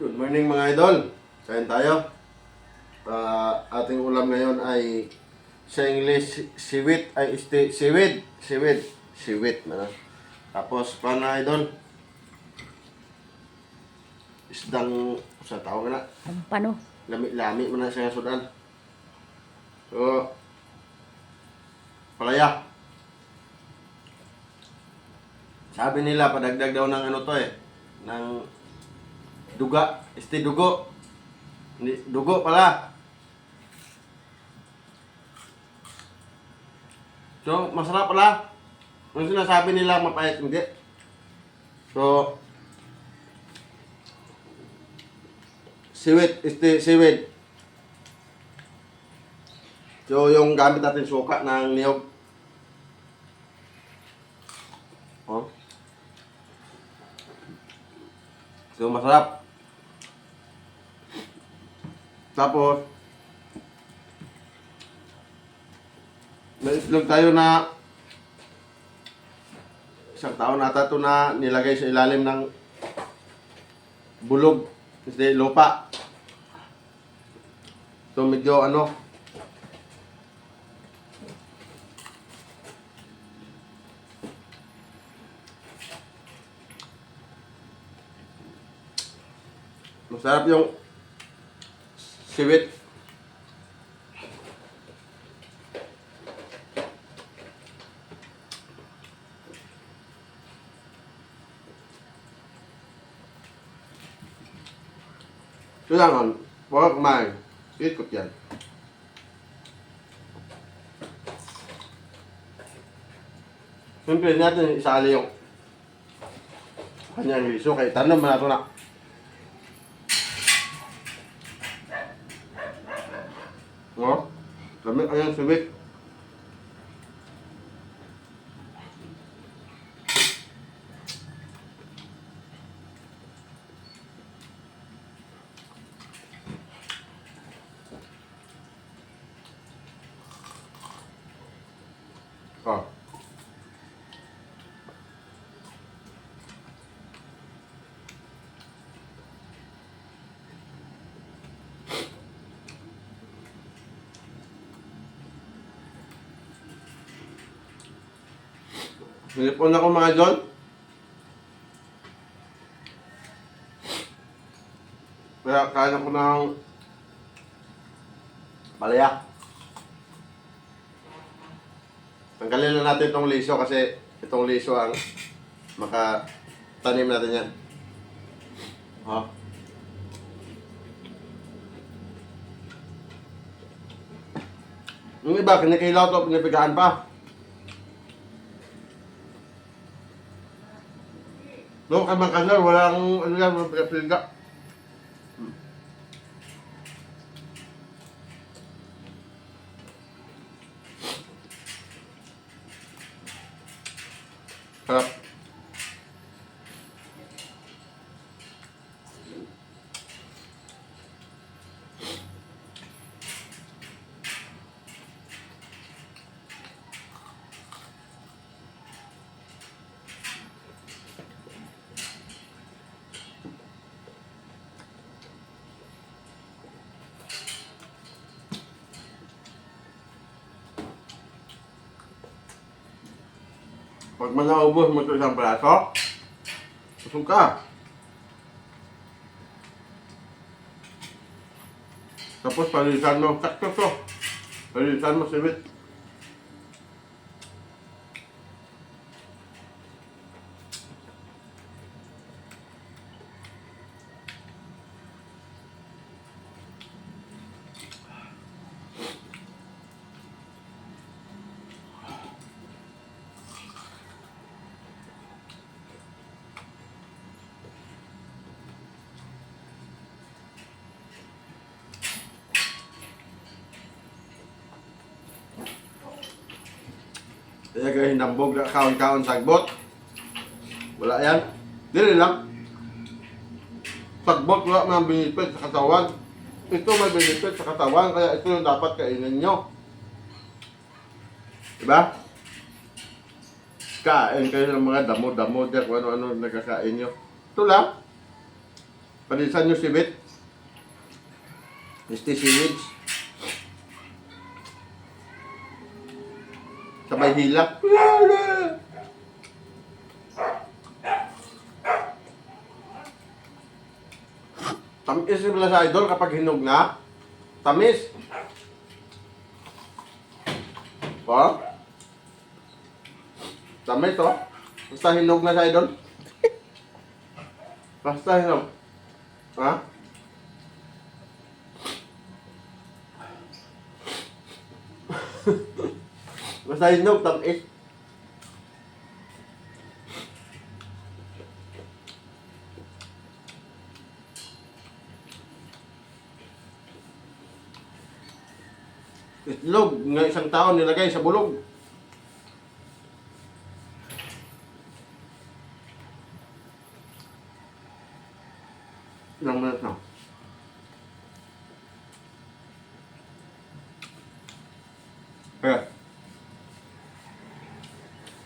Good morning mga idol. Kain tayo. Ah, ating ulam ngayon ay sa English siwit ay este siwit, siwit, siwit na. Tapos paano idol? Isdang sa tawag na. Ang pano. Lami-lami mo na siya sudan. So, palaya. Sabi nila, padagdag daw ng ano to eh. Ng duga. Este dugo. Dugo pala. So, masarap pala. Ang sinasabi nila, mapait. Hindi. So, Siwit, este, siwit. So, yung gamit natin suka ng niyog. Oh. So, masarap. Tapos, may itlog tayo na isang taon nata ito na nilagay sa ilalim ng bulog, kasi lupa. So medyo ano, masarap yung siwit. Kailangan, huwag kumain. Ikot yan. Siyempre natin isali yung kanyang liso kay tanong mo na ito na. No? Lamig kanyang sumik. Oh. Nilipon ako mga John. Kaya kaya ko ng palaya. Tanggalin na natin itong liso kasi itong liso ang makatanim natin yan. Ha? Yung iba, kinikilaw to, pinipigaan pa. No, kay Mangkanal, walang ano yan, walang pinapiliga. Pag man naubos mo ito isang braso, busog ka. Tapos palilisan mo, sakto to. Palilisan mo sibit. Kaya kaya hinambog na kaon-kaon sagbot. Wala yan. Dili lang. Sagbot wala mga benefit sa katawan. Ito may benefit sa katawan, kaya ito yung dapat kainin nyo. Diba? Kain kayo ng mga damo-damo dyan kung ano-ano nagkakain nyo. Ito lang. Palisan nyo sibit. Este seaweeds. Hilak. Tamis yung sa idol kapag hinog na. Tamis. Pa? Tamis to. Basta hinog na sa idol. Basta hinog. Ha? Basta hinog, tamis. Itlog nga isang taon nilagay sa bulog. Ilang minutes